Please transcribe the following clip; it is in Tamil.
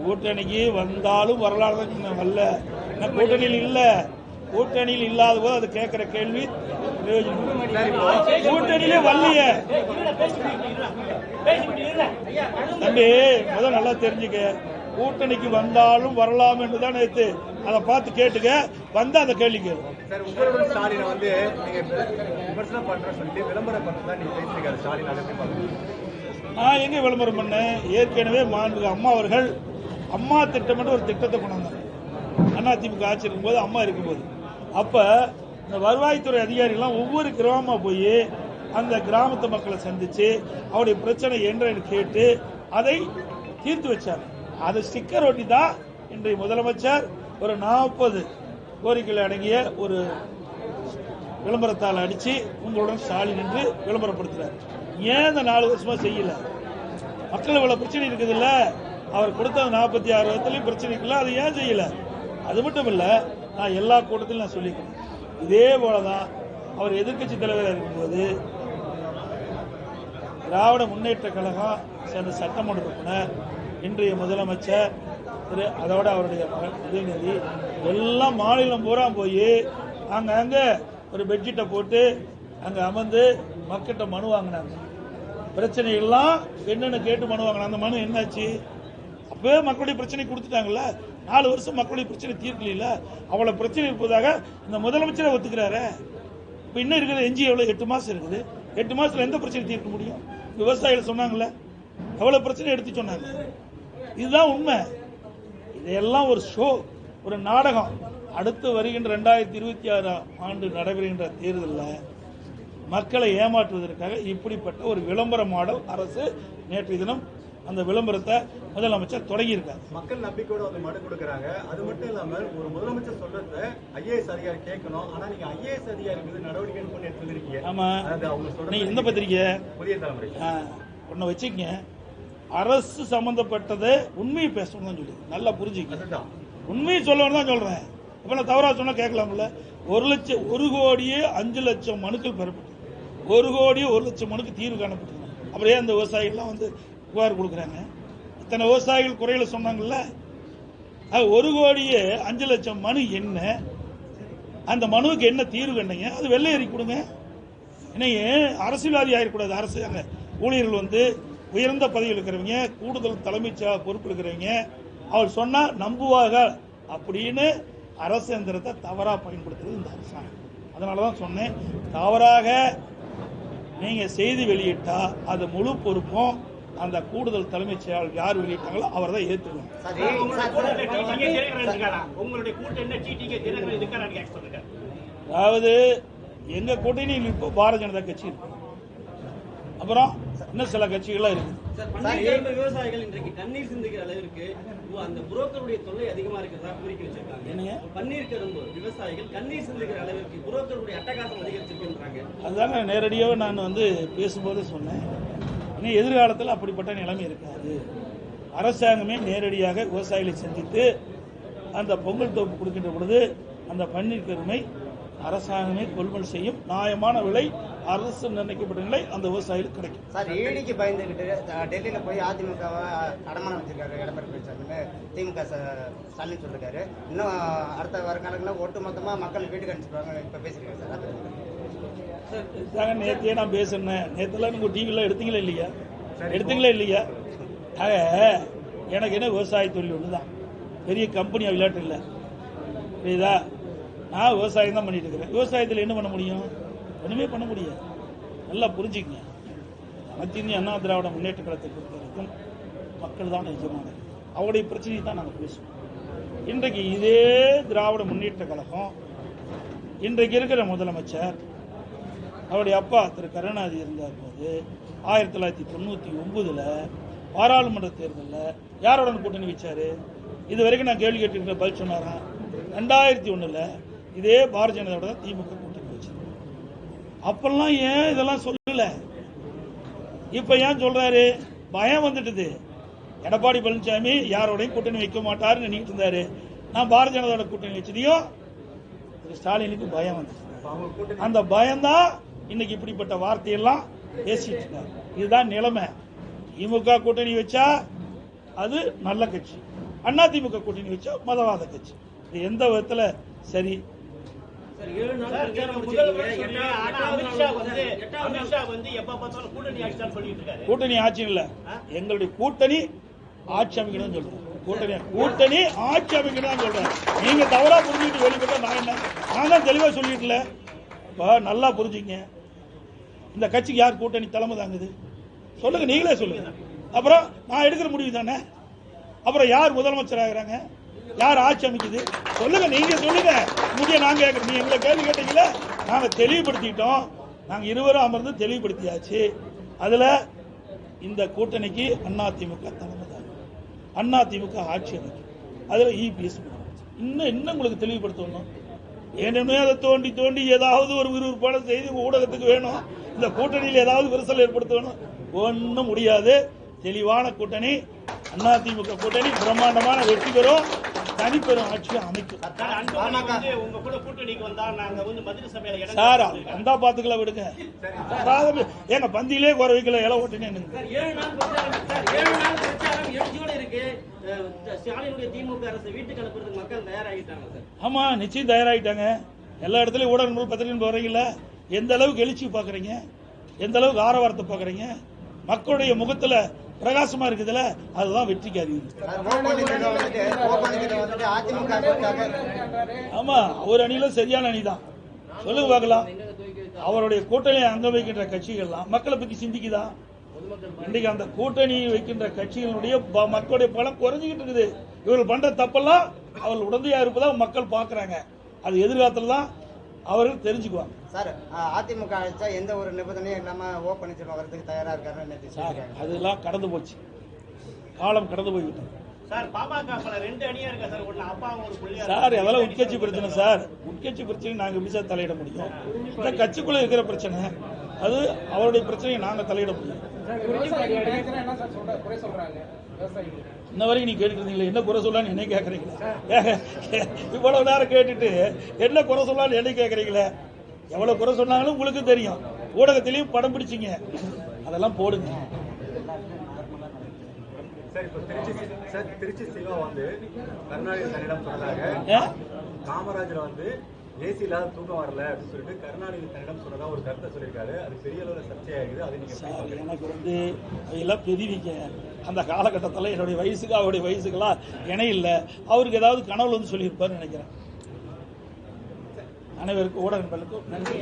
கூட்டணிக்கு வந்தாலும் வரலாறு தான் சொன்னேன் வரல. கூட்டணியில் இல்ல. கூட்டணியில் இல்லாத போது அது கேட்கிற கேள்வி. கூட்டணியிலே வரலையே. தம்பி முதல் நல்லா தெரிஞ்சுக்க. கூட்டணிக்கு வந்தாலும் வரலாம் என்று தான் நேற்று அதை பார்த்து கேட்டுக்க. வந்தா அந்த கேள்வி கேளு. விமர்சனம் பண்றேன்னு சொல்லிட்டு விளம்பரம் பண்றதா நீங்க பேசிருக்காரு ஸ்டாலின் அதை நான் எங்க விளம்பரம் பண்ணேன்? ஏற்கனவே மாண்புக அம்மா அவர்கள் அம்மா திட்டம் ஒரு திட்டத்தை கொண்டு வந்தாங்க. திமுக ஆட்சி இருக்கும்போது அம்மா இருக்கும்போது. அப்போ இந்த வருவாய்த்துறை அதிகாரிகள்லாம் ஒவ்வொரு கிராமம் போய் அந்த கிராமத்து மக்களை சந்தித்து அவருடைய பிரச்சனை என்னன்னு கேட்டு அதை தீர்த்து வச்சார் அது ஸ்டிக்கர் ஒட்டி தான் இன்றைய முதலமைச்சர் ஒரு நாற்பது கோரிக்கைகள் அடங்கிய ஒரு விளம்பரத்தால் அடிச்சு உங்களுடன் ஸ்டாலின் என்று விளம்பரப்படுத்துகிறார் ஏன் இந்த நாலு வருஷமா செய்யல? மக்கள் இவ்வளவு பிரச்சனை இருக்குது இல்ல அவர் கொடுத்த நாற்பத்தி ஆறு வருஷத்துலையும் பிரச்சனை இருக்குல்ல? அதை ஏன் செய்யல? அது மட்டும் இல்ல நான் எல்லா கூட்டத்திலும் நான் சொல்லிக்கிறேன். இதே போலதான் அவர் எதிர்க்கட்சி தலைவராக இருக்கும்போது திராவிட முன்னேற்ற கழகம் சேர்ந்த சட்டமன்ற உறுப்பினர் இன்றைய முதலமைச்சர் திரு அதோட அவருடைய மகன் உதயநிதி எல்லாம் மாநிலம் பூரா போய் அங்கங்கே ஒரு பெட்ஷீட்டை போட்டு அங்கே அமர்ந்து மக்கள்கிட்ட மனு வாங்கினாங்க. பிரச்சனைகள்லாம் என்னென்ன கேட்டு மனு வாங்கினாங்க அந்த மனு என்னாச்சு? அப்பவே மக்களுடைய பிரச்சனை கொடுத்துட்டாங்கல்ல? நாலு வருஷம் மக்களுடைய பிரச்சனை தீர்க்கல அவ்வளவு பிரச்சனை இருப்பதாக இந்த முதலமைச்சரை ஒத்துக்கிறாரு? இப்ப இன்னும் இருக்கிற எஞ்சி எவ்வளவு? எட்டு மாசம் இருக்குது. எட்டு மாசத்துல எந்த பிரச்சனை தீர்க்க முடியும்? விவசாயிகள் சொன்னாங்கல்ல எவ்வளவு பிரச்சனை எடுத்து சொன்னாங்க. இதுதான் உண்மை. இதையெல்லாம் ஒரு ஷோ ஒரு நாடகம். அடுத்து வருகின்ற ரெண்டாயிரத்தி இருபத்தி ஆறு ஆண்டு நடைபெறுகின்ற தேர்தலில் மக்களை ஏமாற்றுவதற்காக இப்படிப்பட்ட ஒரு விளம்பர மாடல் அரசு நேற்றைய தினம் அந்த விளம்பரத்தை முதலமைச்சர் தொடங்கியிருக்காரு. மக்கள் நம்பிக்கையோட வந்து மனு கொடுக்கறாங்க. அது மட்டும் இல்லாம ஒரு முதலமைச்சர் சொல்றத ஐஏஎஸ் அதிகாரி கேட்கணும். ஆனா நீங்க ஐஏஎஸ் அதிகாரி மீது நடவடிக்கை எடுக்கணும்னு எடுத்துருக்கீங்க ஆமா. அதாவது அவங்க நீ சொல்ற எந்த பத்திரிக்கை புதிய தலைமுறை. ஒன்ன வச்சுக்கங்க. அரசு சம்பந்தப்பட்டதை உண்மையை பேசணும் தான் சொல்லி நல்லா புரிஞ்சுக்க உண்மையை சொல்லணும் தான் சொல்றேன். இப்ப நான் தவறா சொன்னா கேட்கலாம்ல? ஒரு லட்சம் ஒரு கோடியே அஞ்சு லட்சம் மனுக்கள் பெறப்பட்டு ஒரு கோடியே ஒரு லட்சம் மனுக்கு தீர்வு காணப்பட்டது. அப்புறம் ஏன் அந்த விவசாயிகள்லாம் வந்து புகார் கொடுக்குறாங்க. இத்தனை விவசாயிகள் குறைகளை சொன்னாங்கல்ல? அது ஒரு கோடியே அஞ்சு லட்சம் மனு என்ன? அந்த மனுவுக்கு என்ன தீர்வு என்னங்க அது வெள்ளை ஏறி கொடுங்க. இன்னைக்கு அரசியல்வாதி ஆகிடக்கூடாது அரசு அங்கே ஊழியர்கள் வந்து உயர்ந்த பதவியில் இருக்கிறவங்க கூடுதல் தலைமைச் பொறுப்பு இருக்கிறவங்க அவர் சொன்னா நம்புவாங்க அப்படின்னு அரசு எந்திரத்தை தவறா பயன்படுத்துறது இந்த அரசாங்கம். அதனால தான் சொன்னேன் தவறாக நீங்க செய்தி வெளியிட்டா அது முழு பொறுப்பும் அந்த கூடுதல் தலைமைச் செயலாளர் யார் வெளியிட்டாங்களோ அவர் தான் ஏற்றுக்கணும் கூட்டணி அதாவது எங்க கூட்டணியில் இப்போ பாரதிய ஜனதா கட்சி இருக்கு. அப்புறம் இன்னும் சில கட்சிகள்லாம் இருக்குது விவசாயிகள் இன்றைக்கு கண்ணீர் சிந்துகிற அளவிற்கு அந்த புரோக்கருடைய தொல்லை அதிகமா இருக்கிறதா வச்சிருக்காங்க. பன்னீர் கரும்பு விவசாயிகள் கண்ணீர் சிந்துகிற அளவிற்கு புரோக்கருடைய அட்டகாசம் அதிகரிச்சிருக்கின்றாங்க. அதுதாங்க நேரடியாக நான் வந்து பேசும்போது சொன்னேன். இனி எதிர்காலத்தில் அப்படிப்பட்ட நிலைமை இருக்காது. அரசாங்கமே நேரடியாக விவசாயிகளை சந்தித்து அந்த பொங்கல் தொகுப்பு கொடுக்கின்ற பொழுது அந்த பன்னீர் கருமை அரசாங்கமே கொள்முதல் செய்யும் நியாயமான விலை அரசு நிர்ணயிக்கப்பட்ட நிலை அந்த விவசாயிகளுக்கு கிடைக்கும். சார் ஈடிக்கு பயந்துகிட்டு டெல்லியில போய் அதிமுகவை அடமானம் வச்சிருக்காரு எடப்பாடி பழனிசாமி திமுக ஸ்டாலின் சொல்லிருக்காரு. இன்னும் அடுத்த வர காலங்களில் ஒட்டு மொத்தமா மக்கள் வீட்டுக்கு அனுப்பிச்சிருவாங்க இப்ப பேசிருக்காரு சார் அது நேற்றே நான் பேசினேன். நேற்றுலாம் நீங்கள் டிவியில் எடுத்தீங்களா இல்லையா? எடுத்தீங்களா இல்லையா? ஆக எனக்கு என்ன விவசாய தொழில் ஒன்று தான் பெரிய கம்பெனியாக விளையாட்டு இல்லை. புரியுதா? நான் விவசாயம் தான் பண்ணிட்டு இருக்கிறேன். விவசாயத்தில் என்ன பண்ண முடியும்? ஒன்றுமே பண்ண முடியாது. நல்லா புரிஞ்சுக்கங்க. மத்திய இந்திய அண்ணா திராவிட முன்னேற்ற கழகத்தை பொறுத்த வரைக்கும் மக்கள் தான் நிஜமானது. அவருடைய பிரச்சனையை தான் நாங்கள் பேசுவோம். இன்றைக்கு இதே திராவிட முன்னேற்ற கழகம் இன்றைக்கு இருக்கிற முதலமைச்சர் அவருடைய அப்பா திரு கருணாநிதி இருந்தார் போது ஆயிரத்தி தொள்ளாயிரத்தி தொண்ணூற்றி ஒன்பதில் பாராளுமன்ற தேர்தலில் யாரோட கூட்டணி வச்சாரு? இது வரைக்கும் நான் கேள்வி கேட்டு பதில் சொன்னாராம் ரெண்டாயிரத்தி ஒன்றில் இதே பாரதிய ஜனதாவோட தான் திமுக அப்பெல்லாம் ஏன் இதெல்லாம் சொல்லல? இப்ப ஏன் சொல்றாரு? பயம் வந்துட்டுது. எடப்பாடி பழனிசாமி யாரோடையும் கூட்டணி வைக்க மாட்டாருன்னு நினைக்கிட்டு இருந்தாரு. நான் பாரதிய ஜனதாவோட கூட்டணி வச்சதையும் ஸ்டாலினுக்கு பயம் வந்துச்சு. அந்த பயம்தான் இன்னைக்கு இப்படிப்பட்ட வார்த்தையெல்லாம் பேசிட்டு இதுதான் நிலைமை. திமுக கூட்டணி வச்சா அது நல்ல கட்சி. அண்ணா திமுக கூட்டணி வச்சா மதவாத கட்சி. இது எந்த விதத்துல சரி? கூட்டணி ஆட்சி தான் சொல்லிட்டு இருக்காரு. கூட்டணி ஆட்சி இல்ல. எங்களுடைய கூட்டணி ஆட்சி அமைக்கணும் சொல்றோம் கூட்டணி கூட்டணி ஆட்சி அமைக்கணும் சொல்றேன் நீங்க தவறா புரிஞ்சுட்டு வெளிப்பட்ட நான் என்ன? நான் தான் தெளிவா சொல்லிட்டுல இப்ப நல்லா புரிஞ்சுங்க. இந்த கட்சிக்கு யார் கூட்டணி தலைமை தாங்குது? சொல்லுங்க நீங்களே சொல்லுங்க. அப்புறம் நான் எடுக்கிற முடிவு தானே? அப்புறம் யார் முதலமைச்சர் ஆகுறாங்க? யார் ஆட்சி அமைக்குது? சொல்லுங்க நீங்க சொல்லுங்க. முடிய நாங்க கேட்கறோம் நீங்க எங்களை கேள்வி கேட்டீங்களா நாங்க தெளிவுபடுத்திட்டோம் நாங்க இருவரும் அமர்ந்து தெளிவுபடுத்தியாச்சு. அதுல இந்த கூட்டணிக்கு அதிமுக தலைமை தான் அதிமுக ஆட்சி அமைக்கும். அதுல இபிஎஸ் இன்னும் இன்னும் உங்களுக்கு தெளிவுபடுத்தணும். ஏனெனவே அதை தோண்டி தோண்டி ஏதாவது ஒரு விறுவிறுப்பான செய்தி ஊடகத்துக்கு வேணும். இந்த கூட்டணியில் ஏதாவது விரிசல் ஏற்படுத்தணும். ஒன்றும் முடியாது. தெளிவான கூட்டணி. அதிமுக கூட்டணி பிரம்மாண்டமான வெற்றி பெறும். தனிப்பெரும் ஆட்சியை அமைக்கும். உங்க கூட கூட்டணிக்கு வந்தா நாங்க வந்து சபையில இடம் சார். வந்தா பாத்துக்கலாம் விடுங்க. எங்க பந்தியிலே குறை வைக்கல இலை ஓட்டுனேன்னு சார் ஏழு நாள் பிரச்சாரம் சார் ஏழு நாள் பிரச்சாரம் எழுச்சியோட இருக்கு. அஹ், ஸ்டாலினுடைய திமுக அரசு வீட்டுக்கு அனுப்புறதுக்கு மக்கள் தயாராகிட்டாங்க சார். ஆமா நிச்சயம் தயாராகிட்டாங்க. எல்லா இடத்துலயும் ஊடக நூல் பத்திரிகை போறீங்கல்ல எந்த அளவுக்கு எழுச்சி பாக்குறீங்க எந்த அளவுக்கு ஆரவாரத்தை பாக்குறீங்க மக்களுடைய முகத்துல பிரகாசமா இருக்குதுல அதுதான் வெற்றிக்கு அறிகுறி. ஆமா அவர் அணியில சரியான அணி தான் சொல்லுங்க பார்க்கலாம். அவருடைய கூட்டணியை அங்க வைக்கின்ற கட்சிகள்லாம் மக்களை பத்தி சிந்திக்குதா? இன்னைக்கு அந்த கூட்டணி வைக்கின்ற கட்சிகளுடைய ப- மக்களுடைய பலம் குறைஞ்சிக்கிட்டு இருக்குது. இவர்கள் பண்ற தப்பெல்லாம் அவர்கள் உடந்தையா இருப்பதா மக்கள் பாக்குறாங்க அது எதிர்காலத்துல தான் அவர்கள் தெரிஞ்சுக்குவாங்க. சார் அதிமுக அழைச்சா எந்த ஒரு நிபந்தனையும் இல்லாம ஓ பன்னீர்செல்வம் வரதுக்கு தயாரா இருக்காருன்னு நேற்று சார் சொல்லியிருக்காங்க. அதெல்லாம் கடந்து போச்சு. காலம் கடந்து போய்விட்டது. சார் அதெல்லாம் உட்கட்சி பிரச்சனை சார். உட்கட்சி பிரச்சனை நாங்க எப்படி சார் தலையிட முடியும்? இந்த கட்சிக்குள்ள இருக்கிற பிரச்சனை அது அவருடைய பிரச்சனையை நாங்க தலையிட முடியும் இன்ன வரைக்கும் நீ கேட்டுருந்தீங்களே என்ன குறை சொல்லான்னு என்ன கேட்கறீங்களா இவ்வளவு நேரம் கேட்டுட்டு என்ன குறை சொல்லான்னு என்ன கேட்கறீங்களே எவ்வளவு குறை சொன்னாங்களும் உங்களுக்கு தெரியும். ஊடகத்திலையும் படம் பிடிச்சிங்க. அதெல்லாம் போடுங்க. திருச்சி சார் திருச்சி சிவா வந்து கருணாநிதி தன்னிடம் சொன்னதாக ஏ? காமராஜர் வந்து ஏசி இல்லாத தூக்கம் வரல அப்படின்னு சொல்லிட்டு கருணாநிதி தன்னிடம் சொன்னதா ஒரு கருத்தை சொல்லியிருக்காரு. அது பெரிய அளவுல சர்ச்சையாகுது. அது நீங்க எப்படி சார், பாக்குறீங்க? எனக்கு வந்து அதெல்லாம் பெரியவிங்க அந்த காலகட்டத்தில் என்னுடைய வயசுக்கு அவருடைய வயசுக்கெல்லாம் இணை இல்லை. அவருக்கு ஏதாவது கனவுல வந்து சொல்லியிருப்பாருன்னு நினைக்கிறேன். அனைவருக்கும் ஊடக நண்பர்களுக்கும் நன்றி.